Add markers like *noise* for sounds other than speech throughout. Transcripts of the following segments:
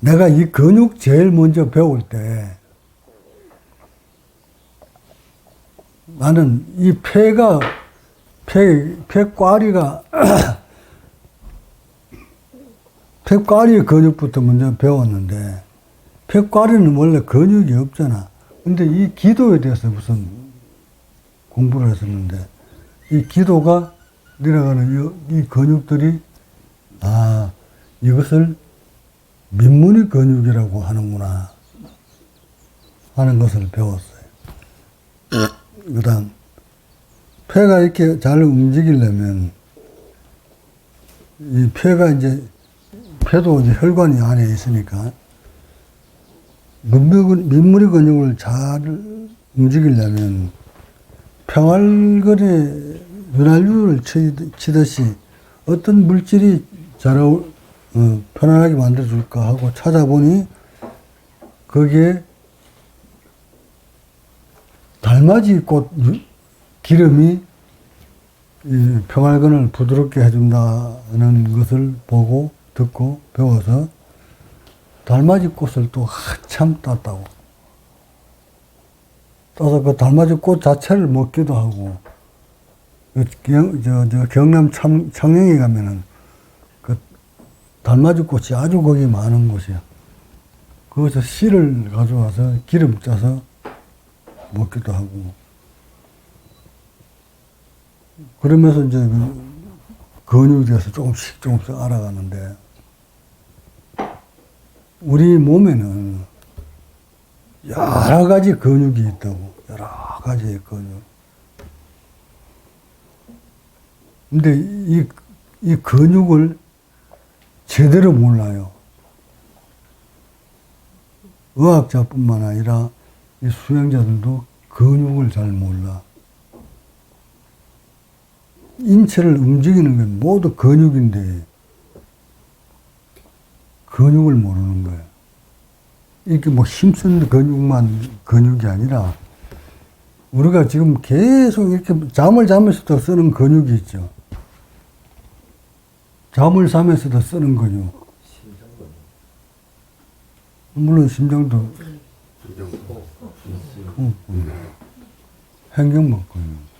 내가 이 근육 제일 먼저 배울 때 나는 이 폐가 폐 폐꽈리가 *clears throat* 폐꽈리 근육부터 먼저 배웠는데 폐꽈리는 원래 근육이 없잖아. 근데 이 기도에 대해서 무슨 공부를 했었는데 이 기도가 내려가는 이, 이 근육들이 아 이것을 민문의 근육이라고 하는구나 하는 것을 배웠어요. 그 다음 폐가 이렇게 잘 움직이려면 이 폐가 이제 폐도 이제 혈관이 안에 있으니까 민물, 민물의 근육을 잘 움직이려면 평활근에 윤활유를 치- 치듯이 어떤 물질이 잘 어, 편안하게 만들어줄까 하고 찾아보니 거기에 달맞이 꽃 유- 기름이 이 평활근을 부드럽게 해준다는 것을 보고 듣고 배워서 달맞이 꽃을 또 한참 땄다고. 따서 그 달맞이 꽃 자체를 먹기도 하고, 그 경, 저, 저 경남 참, 창녕에 가면은 그 달맞이 꽃이 아주 거기 많은 곳이야. 거기서 씨를 가져와서 기름 짜서 먹기도 하고. 그러면서 이제 그 근육에 대해서 조금씩 조금씩 알아가는데, 우리 몸에는 여러 가지 근육이 있다고. 여러 가지의 근육. 근데 이, 이 근육을 제대로 몰라요. 의학자뿐만 아니라 이 수행자들도 근육을 잘 몰라. 인체를 움직이는 건 모두 근육인데, 근육을 모르는 거예요. 이렇게 뭐 힘쓴 근육만 근육이 아니라 우리가 지금 계속 이렇게 잠을 자면서도 쓰는 근육이 있죠. 잠을 자면서도 쓰는 근육. 물론 심장도 어, 어. 행경막 근육.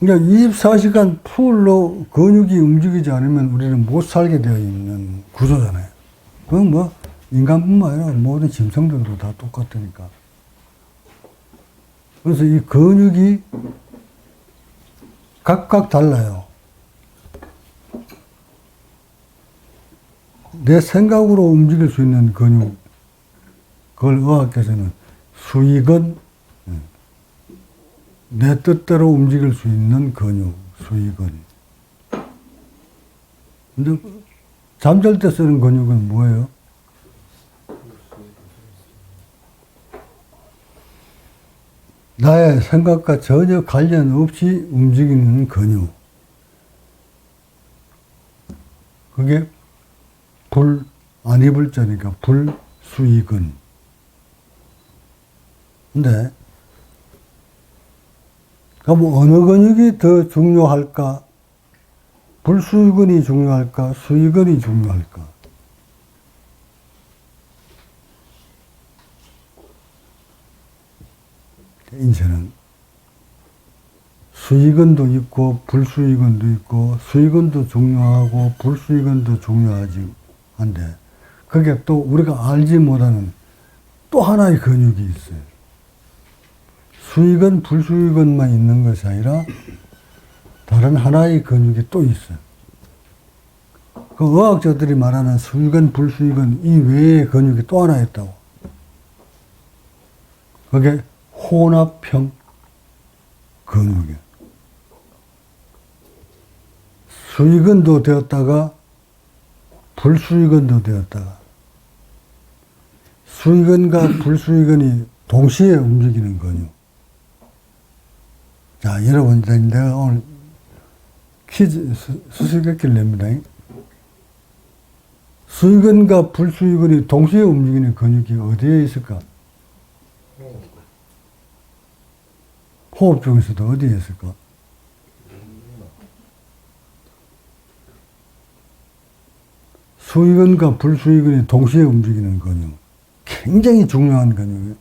그러니까 24시간 풀로 근육이 움직이지 않으면 우리는 못 살게 되어 있는 구조잖아요. 그건 뭐 인간뿐만 아니라 모든 짐승들도 다 똑같으니까. 그래서 이 근육이 각각 달라요. 내 생각으로 움직일 수 있는 근육, 그걸 의학에서는 수익은 내 뜻대로 움직일 수 있는 근육, 수익은. 근데 잠잘 때 쓰는 근육은 뭐예요? 나의 생각과 전혀 관련 없이 움직이는 근육. 그게 불, 안 입을 자니까 불수익은. 근데 그럼 어느 근육이 더 중요할까? 불수익근이 중요할까? 수익근이 중요할까? 인체는 수익은도 있고 불수익은도 있고 수익은도 중요하고 불수익은도 중요하지 한데 그게 또 우리가 알지 못하는 또 하나의 근육이 있어요. 수익은 불수익은만 있는 것이 아니라 다른 하나의 근육이 또 있어요. 그 의학자들이 말하는 수익은 불수익은 이 외의 근육이 또 하나 있다고. 그게 혼합형 근육이에요. 수익은도 되었다가 불수익은도 되었다가 수익은과 불수익은이 동시에 움직이는 근육. 자, 여러분, 내가 오늘 퀴즈 수- 수수께끼를 냅니다. 수익은과 불수익은이 동시에 움직이는 근육이 어디에 있을까? 호흡 중에서도 어디에 있을까? 수익원과 불수익원이 동시에 움직이는 근육. 굉장히 중요한 근육이에요.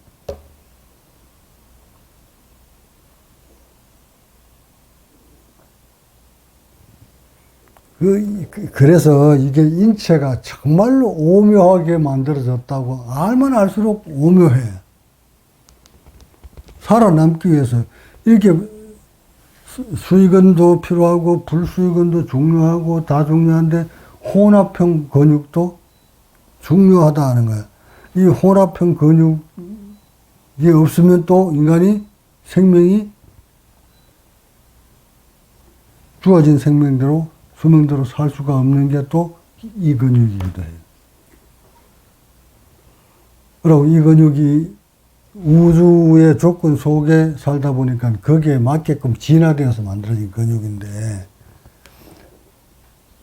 그, 그- 그래서 이게 인체가 정말로 오묘하게 만들어졌다고 알면 알수록 오묘해. 살아남기 위해서 이렇게 수- 수익원도 필요하고 불수익원도 중요하고 다 중요한데 혼합형 근육도 중요하다 하는 거야. 이 혼합형 근육이 없으면 또 인간이 생명이 주어진 생명대로 수명대로 살 수가 없는 게 또 이 근육이기도 해요. 그리고 이 근육이 우주의 조건 속에 살다 보니까 거기에 맞게끔 진화되어서 만들어진 근육인데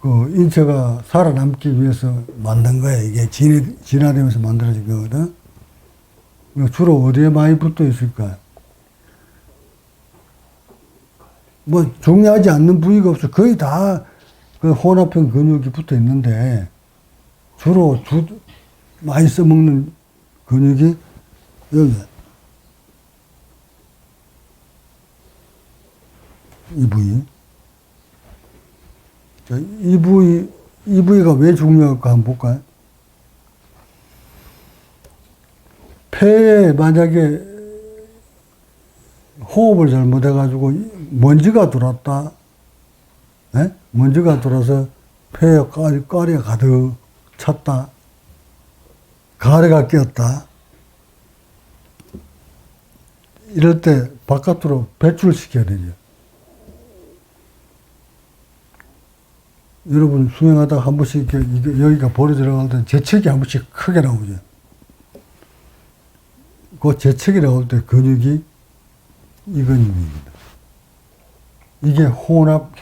그 인체가 살아남기 위해서 만든 거야. 이게 진, 진화되면서 만들어진 거거든. 주로 어디에 많이 붙어 있을까? 뭐 중요하지 않는 부위가 없어. 거의 다 그 혼합형 근육이 붙어 있는데 주로 주, 많이 써먹는 근육이 여기 이 부위. 자, 이 부위, 이 부위가 왜 중요할까 한번 볼까요? 폐에 만약에 호흡을 잘못해가지고 먼지가 들어왔다. 예? 먼지가 들어서 폐에 까리, 까리가 가득 찼다. 가래가 끼었다. 이럴 때 바깥으로 배출시켜야 되죠. 여러분 수행하다가 한 번씩 이렇게 여기가 볼에 들어갈 때 재채기 한 번씩 크게 나오죠. 그 재채기 나올 때 근육이 이 근육입니다. 이게 혼합형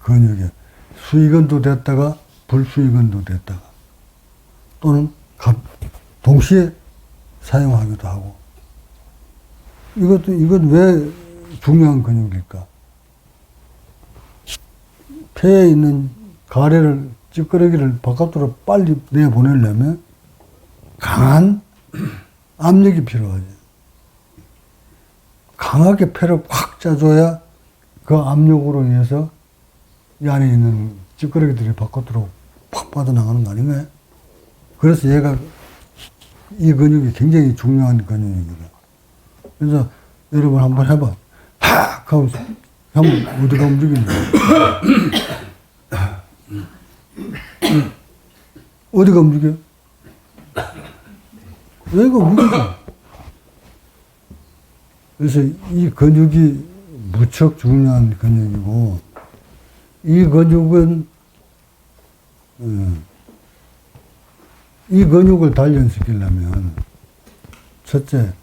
근육이에요. 수익원도 됐다가 불수익원도 됐다가 또는 갑- 동시에 사용하기도 하고 이것도 이건 왜 중요한 근육일까? 폐에 있는 가래를 찌꺼러기를 바깥으로 빨리 내보내려면 강한 *clears throat* 압력이 필요하죠. 강하게 폐를 확 짜줘야 그 압력으로 인해서 이 안에 있는 찌꺼러기들이 바깥으로 팍 빠져나가는 거 아닌가요? 그래서 얘가 이 근육이 굉장히 중요한 근육입니다. 그래서 여러분 한번 해봐. 팍 하고 한번 어디가 움직이는 거야? 어디가 움직여? 여기가 움직여. 그래서 이 근육이 무척 중요한 근육이고, 이 근육은, 음, 이 근육을 단련시키려면, 첫째, 어,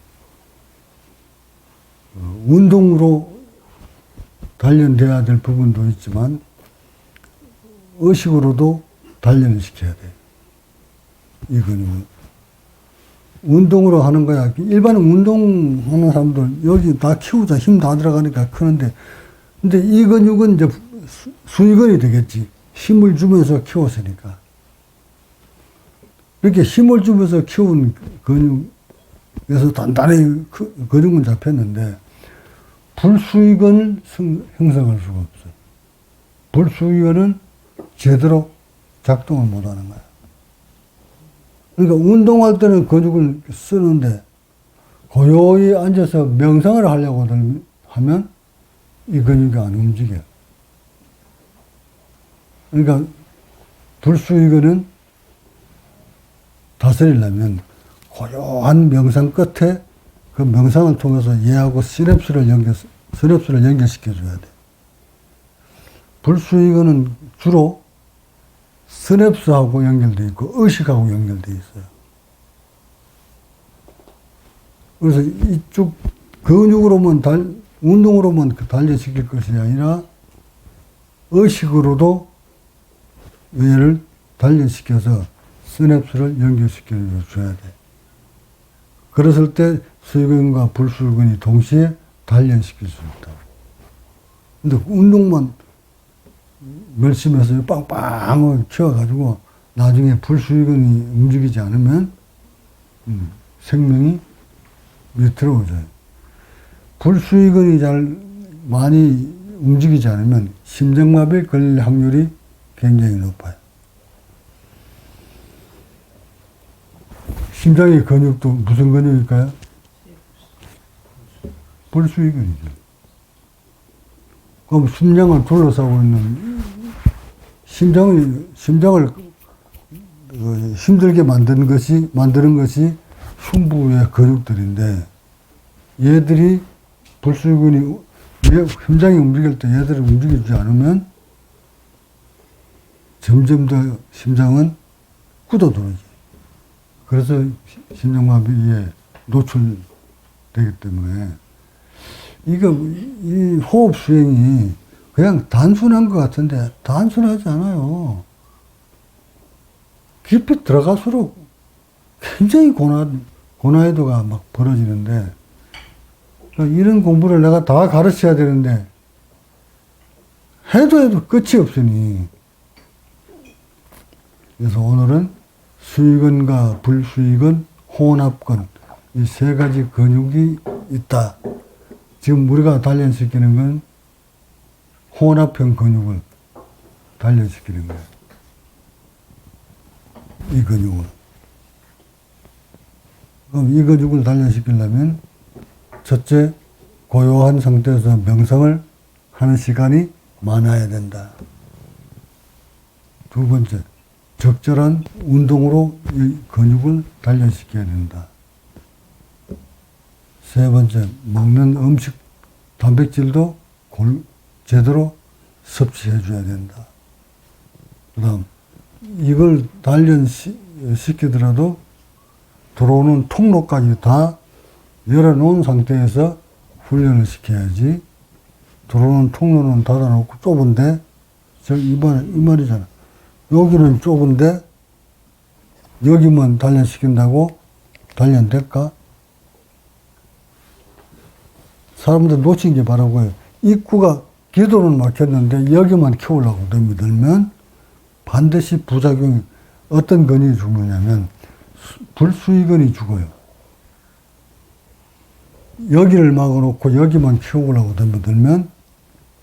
운동으로 단련돼야 될 부분도 있지만, 의식으로도 단련을 시켜야 돼. 이 근육은. 운동으로 하는 거야. 일반 운동하는 사람들, 여기 다 키우자. 힘 다 들어가니까 크는데. 근데 이 근육은 이제 수- 수익원이 되겠지. 힘을 주면서 키웠으니까. 이렇게 힘을 주면서 키운 근육에서 단단히 그 근육은 잡혔는데, 불수익원을 성- 형성할 수가 없어요. 불수익원은 제대로 작동을 못 하는 거야. 그러니까 운동할 때는 근육을 쓰는데 고요히 앉아서 명상을 하려고 하면 이 근육이 안 움직여. 그러니까 불수익원은 다스리려면 고요한 명상 끝에 그 명상을 통해서 얘하고 시냅스를 연결, 시냅스를 연결시켜줘야 돼. 불수익원은 주로 스냅스하고 연결돼 있고 의식하고 연결돼 있어요. 그래서 이쪽 근육으로만 달, 운동으로만 그 단련시킬 것이 아니라 의식으로도 얘를 단련시켜서 스냅스를 연결시켜 줘야 돼. 그랬을 때 수익원과 불수익원이 동시에 단련시킬 수 있다. 근데 운동만 멸심해서 빵빵하게 키워가지고 나중에 불수익원이 움직이지 않으면 음, 생명이 밑으로 오져요. 불수익원이 잘 많이 움직이지 않으면 심장마비에 걸릴 확률이 굉장히 높아요. 심장의 근육도 무슨 근육일까요? 불수익원이죠. 그럼 심장을 둘러싸고 있는 심장을 심장을 그 힘들게 만드는 것이 만드는 것이 흉부의 근육들인데 얘들이 불수근이 얘- 심장이 움직일 때 얘들을 움직이지 않으면 점점 더 심장은 굳어들어지. 그래서 시- 심장마비에 노출되기 때문에 이거 이 호흡 수행이 그냥 단순한 것 같은데 단순하지 않아요. 깊이 들어갈수록 굉장히 고난 고난이도가 막 벌어지는데 이런 공부를 내가 다 가르쳐야 되는데 해도 해도 끝이 없으니 그래서 오늘은 수익원과 불수익원, 혼합권 이 세 가지 근육이 있다. 지금 우리가 단련시키는 건 혼합형 근육을 단련시키는 거예요. 이 근육을. 그럼 이 근육을 단련시키려면 첫째, 고요한 상태에서 명상을 하는 시간이 많아야 된다. 두 번째, 적절한 운동으로 이 근육을 단련시켜야 된다. 세 번째, 먹는 음식 단백질도 골, 제대로 섭취해 줘야 된다. 그 다음, 이걸 단련시키더라도 들어오는 통로까지 다 열어놓은 상태에서 훈련을 시켜야지 들어오는 통로는 닫아놓고 좁은데 저 이번에 이 말이잖아. 여기는 좁은데 여기만 단련시킨다고 단련될까? 사람들 놓친 게 바라고요. 입구가 기도는 막혔는데 여기만 키우려고 너무 들면 반드시 부작용이 어떤 근이 죽느냐면 수- 불수의근이 죽어요. 여기를 막아놓고 여기만 키우려고 덤벼들면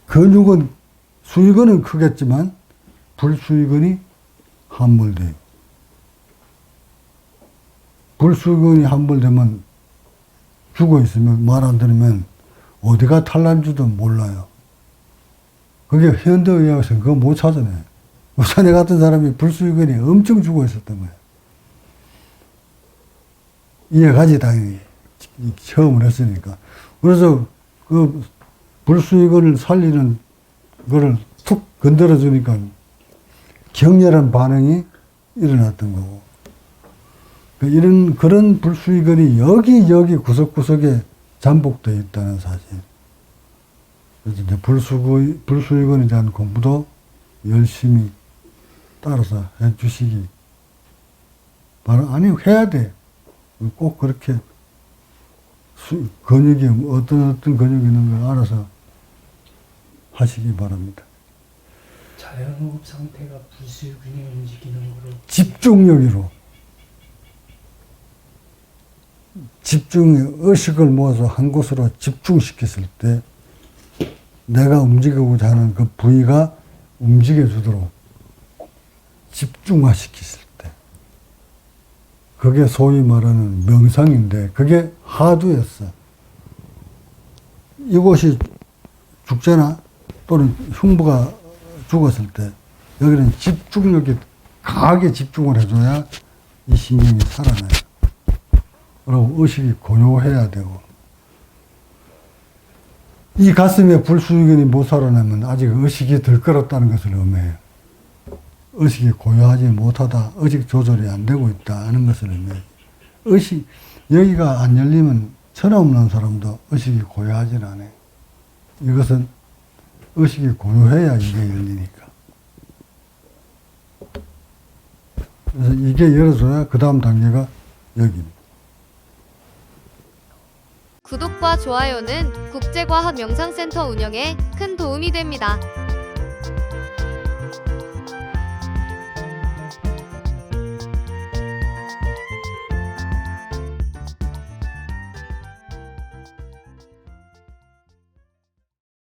근육은 수의근은 크겠지만 불수의근이 함몰돼요. 불수의근이 함몰되면 죽어 있으면 말 안 들으면 어디가 탈난지도 몰라요. 그게 현대의학에서는 그거 못 찾아내요. 우산에 같은 사람이 불수의근이 엄청 죽어 있었던 거예요. 이해가지 당연히 체험을 했으니까. 그래서 그 불수의근을 살리는 거를 툭 건드려 주니까 격렬한 반응이 일어났던 거고. 그 이런 그런 불수의근이 여기 여기 구석구석에 잠복되어 있다는 사실. 그래서 이제 불수의 불수의근에 대한 공부도 열심히 따라서 해 주시기 바로 아니 해야 돼. 꼭 그렇게 수, 근육이 어떤 어떤 근육이 있는 걸 알아서 하시기 바랍니다. 자연호흡 상태가 불수근이 움직이는 거로 집중력으로 집중 의식을 모아서 한 곳으로 집중시켰을 때 내가 움직이고자 하는 그 부위가 움직여 주도록 집중화시켰을 때 그게 소위 말하는 명상인데 그게 하두였어. 이곳이 죽잖아 또는 흉부가 죽었을 때 여기는 집중력이 강하게 집중을 해줘야 이 신경이 살아나요. 그리고 의식이 고요해야 되고 이 가슴에 불수의견이 못 살아나면 아직 의식이 덜 끌었다는 것을 의미해요. 의식이 고요하지 못하다, 의식 조절이 안 되고 있다 하는 것을 의미해요. 의식, 여기가 안 열리면 천하 없는 사람도 의식이 고요하진 않아요. 이것은 의식이 고요해야 이게 열리니까. 그래서 이게 열어줘야 그 다음 단계가 여기입니다. 구독과 좋아요는 국제과학명상센터 운영에 큰 도움이 됩니다.